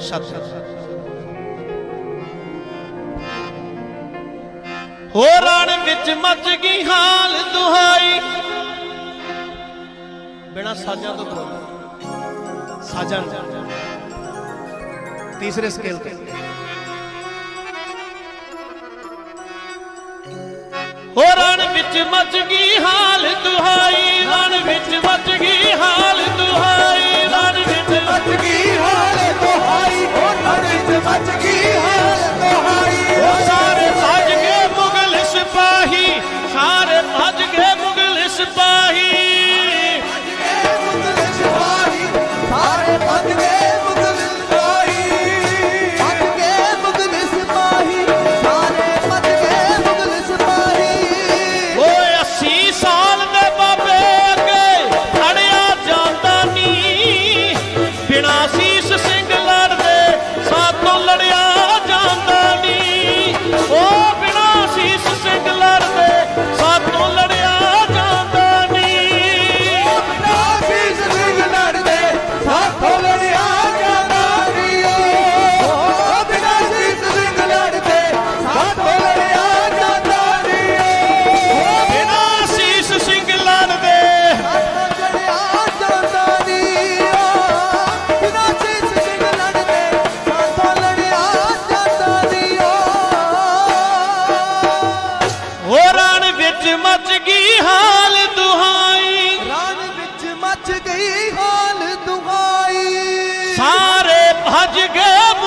ਸਤਿ ਹੋ ਰਣ ਵਿੱਚ ਮੱਚ ਗਈ ਹਾਲ ਦੁਹਾਈ। ਬਿਨਾ ਸਾਜਾਂ ਤੋਂ ਗਾਓ ਸਾਜਾਂ ਤੀਸਰੇ ਸਕੇਲ ਤੇ। ਹੋ ਰਣ ਵਿੱਚ ਮੱਚ ਗਈ ਹਾਲ ਦੁਹਾਈ। আসবা ਰਣ ਵਿੱਚ ਮੱਚ ਗਈ ਹਾਲ ਦੁਹਾਈ। ਰਣ ਵਿੱਚ ਮੱਚ ਗਈ ਹਾਲ ਦੁਹਾਈ। ਸਾਰੇ ਭੱਜ ਗਏ